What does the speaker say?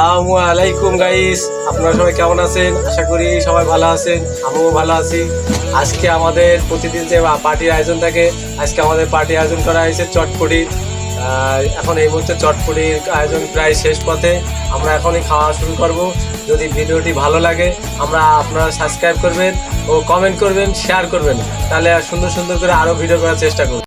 আসসালামু আলাইকুম গাইস আপনারা সবাই কেমন আছেন? আশা করি সবাই ভালো আছেন, আমিও ভালো আছি। আজকে আমাদের প্রতিদিন যে পার্টির আয়োজন থাকে, আজকে আমাদের পার্টি আয়োজন করা হয়েছে চটপটি। এখন এই মুহূর্তে চটপটির আয়োজন প্রায় শেষ পথে। আমরা এখনই খাওয়া শুরু করব। যদি ভিডিওটি ভালো লাগে, আমরা আপনারা সাবস্ক্রাইব করবেন ও কমেন্ট করবেন শেয়ার করবেন। তাহলে আর সুন্দর সুন্দর করে আরও ভিডিও করার চেষ্টা করব।